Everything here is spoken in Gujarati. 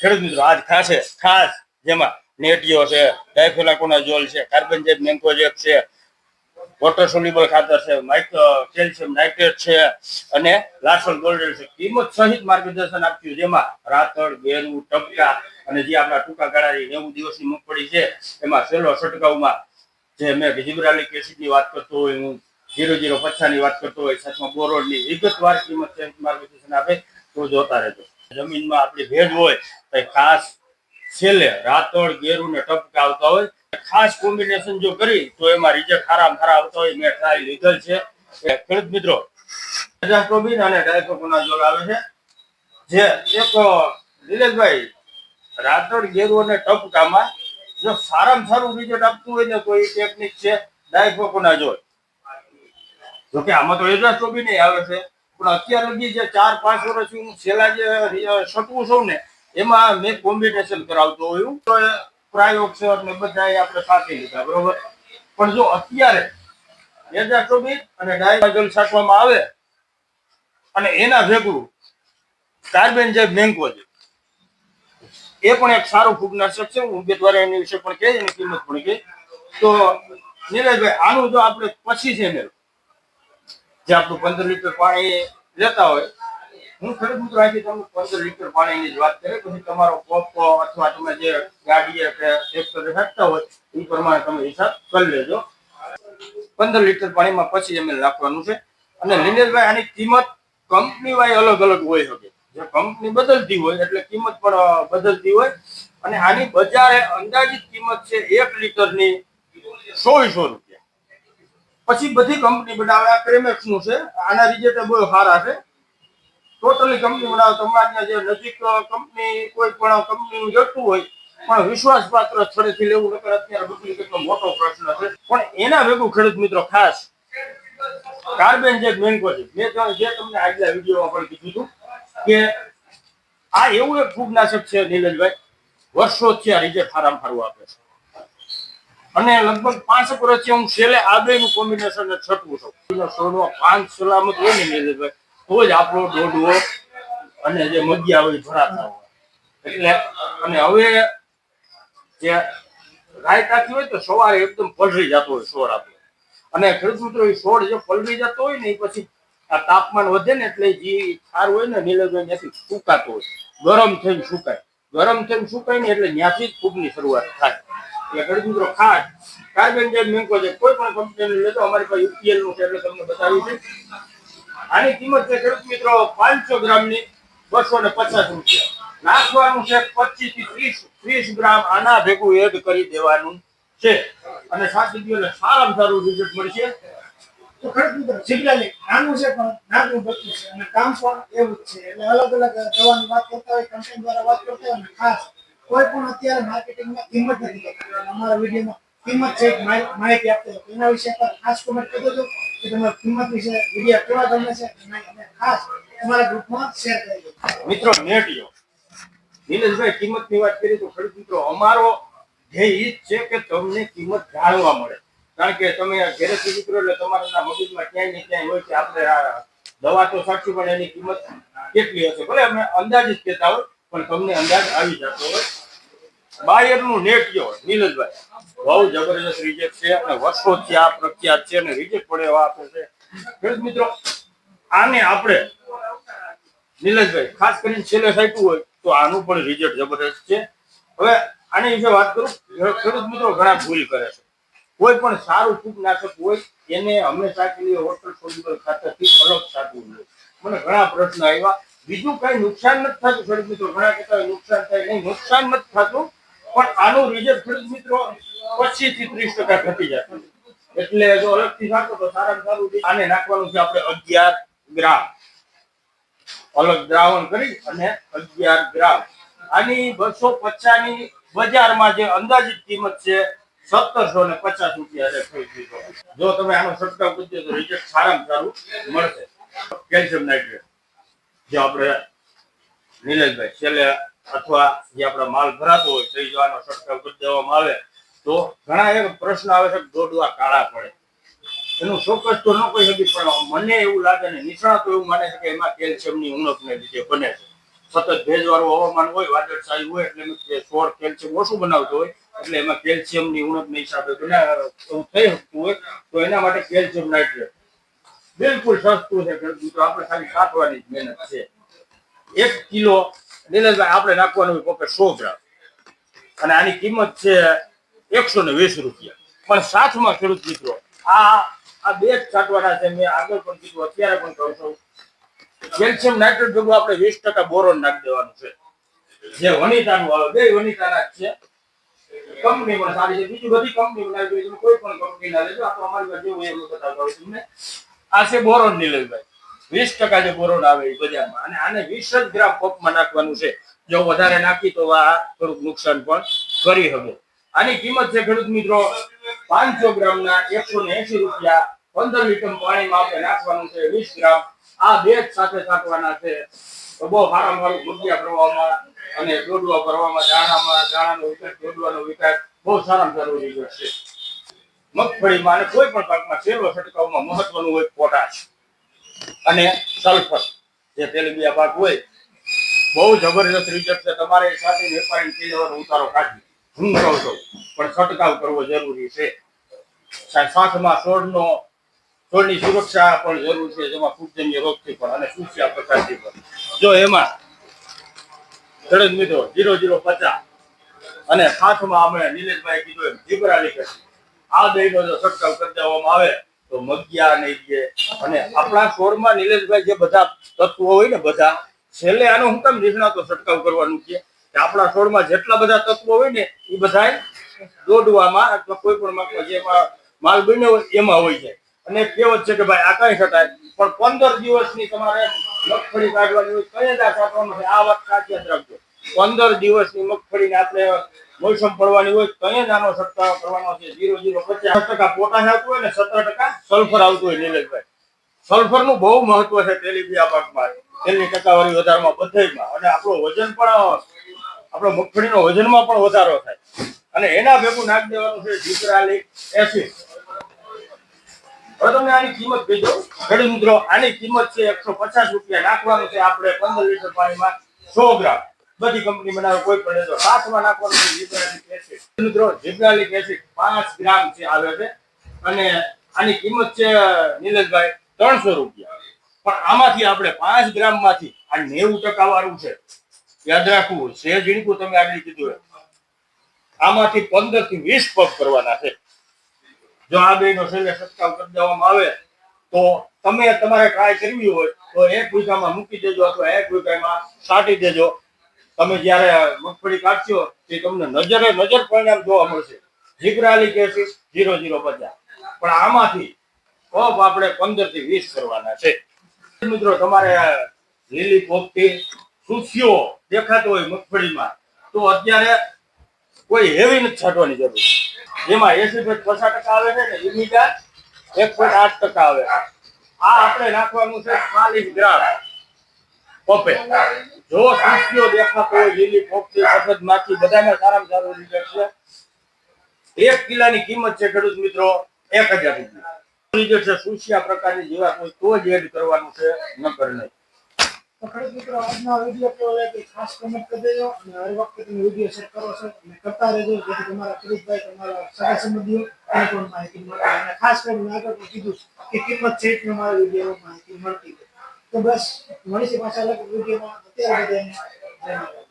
ખેડૂત મિત્રો આજ ખાસ ખાસ જેમાં નેટીઓ છે ડાયફેલાકોનાઝોલ છે, કાર્બન જેટ મેન્કોજેબ છે, વોટર સોલ્યુબલ ખાતર છે કેલ્શિયમ નાઇટ્રેટ છે, અને લાસોલ ગોલ્ડન છે. કિંમત સહિત માર્ગદર્શન આપ્યું, જેમાં રાતળ ગેરુ ટપકા અને જે આપણા ટૂંકા ગાળાની નેવું દિવસની મગફળી છે, એમાં સેલો છંટકાવમાં જે મેં જીબ્રાલિક એસિડની વાત કરતો હોય, હું જીરો જીરો પચાસની વાત કરતો હોય સાથમાં બોરોડની વિગતવાર કિંમત માર્ગદર્શન આપે, તો જોતા રહેજો. જમીનમાં આપણી ભેજ હોય, તો ખાસ છેલ્લે રાતોડ ગેરુ ને ટપકા આવતા હોય, ખાસ કોમ્બિનેશન જો કરી, તો એમાં રિઝલ્ટ ખારા ખારા આવતા હોય, મેં ટ્રાય લીધેલ છે. ખેડૂત મિત્રો એઝાસ્ટ્રોબિન અને ડાયફોકોનાઝોલ આવે છે, જે એક, નિલેશભાઈ, રાતોડ ગેરુ અને ટપકામાં જો સારામાં સારું રિઝલ્ટ આપતું હોય ને કોઈ ટેકનિક છે ડાયફોકોનાઝોલ જોકે આમાં તો એઝાસ્ટ્રોબિન આવે છે. પણ અત્યાર લગી જે ચાર, પાંચ વર્ષ હું છેલ્લા જે સટવું છું ને, એમાં મેં કોમ્બિનેશન કરાવતો હોયું તો પ્રાયોગ છે ને બધા આપણે સાથે લીધા, બરોબર? પણ જો અત્યારે એઝાસ્ટ્રોબિન અને ડાયઝોલ છાંટવામાં આવે અને એના ભેગું કાર્બન જે મેંગો છે, એ પણ એક સારું ફૂગનાશક છે. હું બે દ્વારા એની વિશે પણ કહી એની કિંમત પણ કહી તો નીરજભાઈ, આનું જો આપણે પછી છે ને જે આપણું પંદર લીટર પાણી લેતા હોય, હું ખેડૂત મિત્રો આજે તમને પંદર લીટર પાણીની જ વાત કરે પછી તમારો પંપ અથવા તમે જે ગાડીએ કે ટ્રેક્ટર ફેંકતા હોય, એ પ્રમાણે તમે હિસાબ કરી લેજો. પંદર લીટર પાણીમાં પછી એમ નાખવાનું છે. અને નિનેશભાઈ આની કિંમત કંપની વાય અલગ અલગ હોય શકે. જે કંપની બદલતી હોય, એટલે કિંમત પણ બદલતી હોય. અને આની બજારે અંદાજિત કિંમત છે એક લીટરની સોળસો રૂપિયા. પછી બધી કંપની બનાવે. આ ક્રેમેક્સનું છે. આના રિઝલ્ટ બહુ સારા છે. ટોટલી કંપની બનાવે. તમારા જે નજીક કંપની કોઈ પણ કંપની જતું હોય, પણ વિશ્વાસપાત્ર સ્થળેથી લેવું, નકર અત્યારે ડુપ્લિકેટનો મોટો પ્રશ્ન છે. પણ એના ભેગું ખેડૂત મિત્રો ખાસ, કાર્બન જે મેન્કો છે. મેં જે તમને આગલા વિડીયોમાં પણ કીધું હતું કે આ એવું એક ફૂગનાશક છે નીરજભાઈ વર્ષોથી આ રીતે ફારામ સારું આપે છે. અને લગભગ પાંચ વર્ષથી હું છેલ્લે આ બે નું કોમ્બિનેશન છટવું છું સોનો પાંચ સલામત હોય ને નીરજભાઈ તો જ આપણો દોડવો અને જે મગિયા હોય ભરાતા હોય. એટલે અને હવે જે રાયતાથી હોય તો સવારે એકદમ પલળી જતો હોય સોર આપણો. અને ખેડૂત એ છોડ જે પલળી જતો હોય ને એ પછી આ તાપમાન વધે ને એટલે જે છાર હોય ને નીલભાઈ ત્યાંથી સુકાતો હોય. ગરમ થઈને સુકાય. ગરમ થઈને સુકાય ને એટલે ત્યાંથી જ ફૂગની શરૂઆત થાય. એટલે મિત્રો ખાસ કાર્બન જેમ મેંકો છે, કોઈ પણ કંપનીનું લેતો અમારી પાસે યુપીએલનું છે, એટલે તમને બતાવ્યું છે આની કિંમત છે, ખેડૂત મિત્રો, પાંચસો ગ્રામની બસો ને પચાસ રૂપિયા. નાખવાનું છે પચીસથી ત્રીસ ત્રીસ ગ્રામ આના ભેગું એડ કરી દેવાનું છે. અને દિવસ સારામાં સારું રિઝલ્ટ મળશે. તો ખેડૂત નાનું છે પણ નાનું બચ્ચું છે. અને કામ પણ એવું જ છે. એટલે અલગ અલગ દવાની વાત કરતા હોય કન્ટેન્ટ દ્વારા વાત કરતા હોય, અને ખાસ કોઈ પણ અત્યારે માર્કેટિંગમાં કિંમત નથી અમારા વિડીયોમાં કિંમત છે માહિતી આપતો હતો. એના વિશે પણ ખાસ કોમેન્ટ કરી દેજો કે તમારા કિંમત વિશે વીડિયો કેવા ગમે છે અને ખાસ તમારા ગ્રુપમાં શેર કરી દેજો મિત્રો, નેટિયો. નિલેશભાઈ, કિંમતની વાત કરીએ તો ખેડૂત મિત્રો, અમારો ધ્યેય ઈ જ છે કે તમને કિંમત જાણવા મળે. કારણ કે તમે ઘરેથી નીકળો એટલે તમારા મગજમાં ક્યાંય ને ક્યાંય હોય કે આપણે દવા તો સાચી, પણ એની કિંમત કેટલી હશે? ભલે અમે અંદાજિત કહેતા હોય, પણ તમને અંદાજ આવી જતો હોય. બાયરનું નેટ જો નીલજભાઈ. બહુ જબરજસ્ત રિજેક્ટ છે અને વર્ષોથી આ પ્રખ્યાત છે અને રિજેક્ટ પડે એવા આપે છે. ખેડૂત મિત્રો, આને આપણે નીલજભાઈ, ખાસ કરીને છેલ્લે સાચું હોય તો આનું પણ રિઝલ્ટ જબરદસ્ત છે. હવે આની વિશે વાત કરું. ખેડૂત મિત્રો ઘણા ભૂલ કરે છે. કોઈ પણ સારું ફૂગનાશક હોય, એને હંમેશા કે લીધે વોટર સોલ્યુબલ ખાતરથી અલગ સાચવું જોઈએ. મને ઘણા પ્રશ્ન આવ્યા. બીજું કઈ નુકસાન નથી થતું, ખેડૂત મિત્રો. ઘણા કહેતા નુકસાન થાય. નહીં, નુકસાન નથી થતું. પણ આનું રિઝલ્ટ ખેડૂત મિત્રો પચીસથી ત્રીસ ટકા ઘટી જાય. એટલે જો અલગથી નાખો તો સારામાં સારું આને નાખવાનું છે આપણે અગિયાર ગ્રામ. અલગ દ્રાવણ કરી અને અગિયાર ગ્રામ. આની બસો પચાસની બજારમાં જે અંદાજિત કિંમત છે સત્તરસો ને પચાસ રૂપિયા જો તમે આનો છંટકાવ કરજો તો રિઝલ્ટ સારામાં સારું મળશે. Calcium nitrate. જે આપણે નિલેશભાઈ, છેલ્લે અથવા જે આપણો માલ ભરાતો હોય તો જવાનો છંટકાવ કરી દેવામાં આવે, તો ઘણા એક પ્રશ્ન આવે છે દોડવા કાળા પડે. એનું ચોક્કસ તો ન કહી શકી પણ મને એવું લાગે ને, નિષ્ણાતો એવું માને છે કે એમાં કેલ્શિયમની ઉણપને લીધે બને છે. સતત ભેજવાળું હવામાન હોય વાદળછાયું હોય, એટલે એનું છોડ કેલ્શિયમ ઓછું બનાવતો હોય, એટલે એમાં કેલ્શિયમની ઉણપના હિસાબે થઈ શકતું હોય, તો એના માટે કેલ્શિયમ નાઇટ્રેટ. બિલકુલ સસ્તું છે આપણે ખાલી કાઢવાની જ મહેનત છે. એક કિલો નીલેશભાઈ, આપણે નાખવાનું પોકે સો ગ્રામ. અને આની કિંમત છે એકસો ને વીસ રૂપિયા. પણ સાથમાં ખેડૂત મિત્રો, આ આ બે જ છાંટવાના છે, મેં આગળ પણ કીધું, અત્યારે પણ કહું છું. કેલ્શિયમ નાઇટ્રેટ ભેગું આપણે વીસ ટકા બોરોન નાખી દેવાનું છે. જે વનિતાનું આવે, બે વનિતાના જ છે. કંપની પણ સારી છે. બીજી બધી કંપની બનાવી કોઈ પણ કંપની ના લેજો. આ તો અમારી પાસે જેવું એવું બતાવતા હોય તમને. આ છે બોરોન, નીલેશભાઈ. વીસ ટકા જે બોરોન આવે એ બજારમાં. અને આને વીસ જ ગ્રામ પંપમાં નાખવાનું છે. જો વધારે નાખી તો આ થોડુંક નુકસાન પણ કરી શકે આની કિંમત છે ખેડૂત મિત્રો પાંચસો ગ્રામના એકસો ને એસી રૂપિયા. પંદર લીટર પાણીમાં આપણે નાખવાનું છે વીસ ગ્રામ. આ બે જ સાથે નાખવાના છે. તો બહુ સારામાં સારું ભૂજિયા કરવામાં અને દોડવા કરવામાં દાણામાં, દાણાનો વિકાસ, દોડવાનો વિકાસ બહુ સારામાં જરૂરી રિઝલ્ટ છે. મગફળીમાં અને કોઈ પણ પાકમાં છેલ્લો છંટકાવમાં મહત્વનું હોય પોટાશ. અને સલ્ફર, જે તેલીબિયા પાક હોય, બહુ જબરજસ્ત રિઝલ્ટ છે. તમારે સાથે વેપારી થઈ જવાનો ઉતારો કાઢી હું કહું છું, પણ છંટકાવ કરવો જરૂરી છે. સાથમાં છોડનો, છોડની સુરક્ષા પણ જરૂર છે, જેમાં ફૂગજન્ય રોગથી પણ અને સૂસ્યા પ્રકારથી પણ. જો એમાં ખેડૂત મિત્રો જીરો જીરો પચાસ અને સાથમાં અમે નિલેશભાઈ કીધું એમ જીબ્રાલિક એસિડ. આ દહીંનો જો છંટકાવ કરી દેવામાં આવે તો મગિયા ને જે અને આપણા છોડમાં નિલેશભાઈ જે બધા તત્વો હોય ને બધા, છેલ્લે આનો હું કેમ નિષ્ણાતો છટકાવ કરવાનું છે કે આપણા છોડમાં જેટલા બધા તત્વો હોય ને એ બધા દોડવામાં અથવા કોઈ પણ માપમાં જેમાં માલ બન્યો હોય, એમાં હોય છે અને કહેવત છે કે ભાઈ, આ કઈ શકાય પણ પંદર દિવસની તમારે મગફળી કાઢવાની હોય કઈ જ આ વાત સાચી જ રાખજો. પંદર દિવસની મગફળીને આપણે મોસમ પડવાની હોય તો અહીંયા નાનો છંટકાવ કરવાનો છે. જીરો જીરો પચાસ ટકા પોટાશ આવતું હોય ને સત્તર ટકા સલ્ફર આવતું હોય નીલેશભાઈ. સલ્ફરનું બહુ મહત્વ છે તેલીબિયા પાકમાં. તેલની ટકાવારી વધારવામાં બધાયમાં. અને આપણું વજન પણ, આપણો મગફળીનો વજનમાં પણ વધારો થાય. અને એના ભેગું નાખ દેવાનું છે જીબ્રાલિક એસિડ. હવે તમે આની કિંમત કહી દઉં ખેડૂત મિત્રો, આની કિંમત છે એકસો પચાસ રૂપિયા. નાખવાનું છે આપણે પંદર લીટર પાણીમાં સો ગ્રામ. બધી કંપની બનાવે, કોઈ પણ લેજો સાતમાં નાખવાનું જીબ્રાલિક એસિડ. મિત્રો, જીબ્રાલિક એસિડ પાંચ ગ્રામ છે આવે છે અને આની કિંમત છે, નિલેશભાઈ, ત્રણસો રૂપિયા. પણ આમાંથી આપણે પાંચ ગ્રામમાંથી આ નેવું ટકા વાળું છે. યાદ રાખવું, છે ઝીણકું તમે આગળ કીધું આમાંથી પંદરથી વીસ પગ કરવાના છે. જો આ બે નો છેલ્લે સત્કાવ કરી દેવામાં આવે, તો તમે તમારે ટ્રાય કરવી હોય, તો એક વીઘામાં મૂકી દેજો અથવા એક વીઘામાં સાટી દેજો. તમે જ્યારે મગફળી કાઢશો તે તમને નજરે નજર પરિણામ જોવા મળશે. જીબ્રાલિક કેસીસ જીરો જીરો પચાસ પણ આમાંથી કોપ આપણે પંદરથી વીસ કરવાના છે. મિત્રો, તમારે લીલી પોપટી સુસ્યો દેખાતો હોય મગફળીમાં, તો અત્યારે કોઈ હેવી નથી છાંટવાની જરૂર. જેમાં એસી પચાસ ટકા આવે છે ને ઇમિડા એક પોઈન્ટ આઠ ટકા આવે. આ આપણે નાખવાનું છે ચાલીસ ગ્રામ. પપે. જો સુસ્યો દેખાતો હોય લીલી પોપટી સફેદ માખી બધાને સારામાં સારું રિઝલ્ટ છે. એક કિલ્લાની કિંમત છે ખેડૂત મિત્રો એક હજાર રૂપિયા. રિઝલ્ટ છે સુસ્યા પ્રકારની જીવાત હોય તો જ એડ કરવાનું છે નકર નહીં. તો ખેડૂત મિત્રો, આજનો વીડિયો ખાસ કમેન્ટ કરી દેજો અને હર વખતે તમે કરો છો કરતા રહેજો તમારા તમારા સગા સંબંધીઓ માહિતી મળે. અને ખાસ કરીને આગળ કીધું કે કિંમત છે એટલી અમારા વિડીયોમાં માહિતી મળતી. તો બસ મળીશું પાછા અલગ વિડીયોમાં અત્યારે બધાને.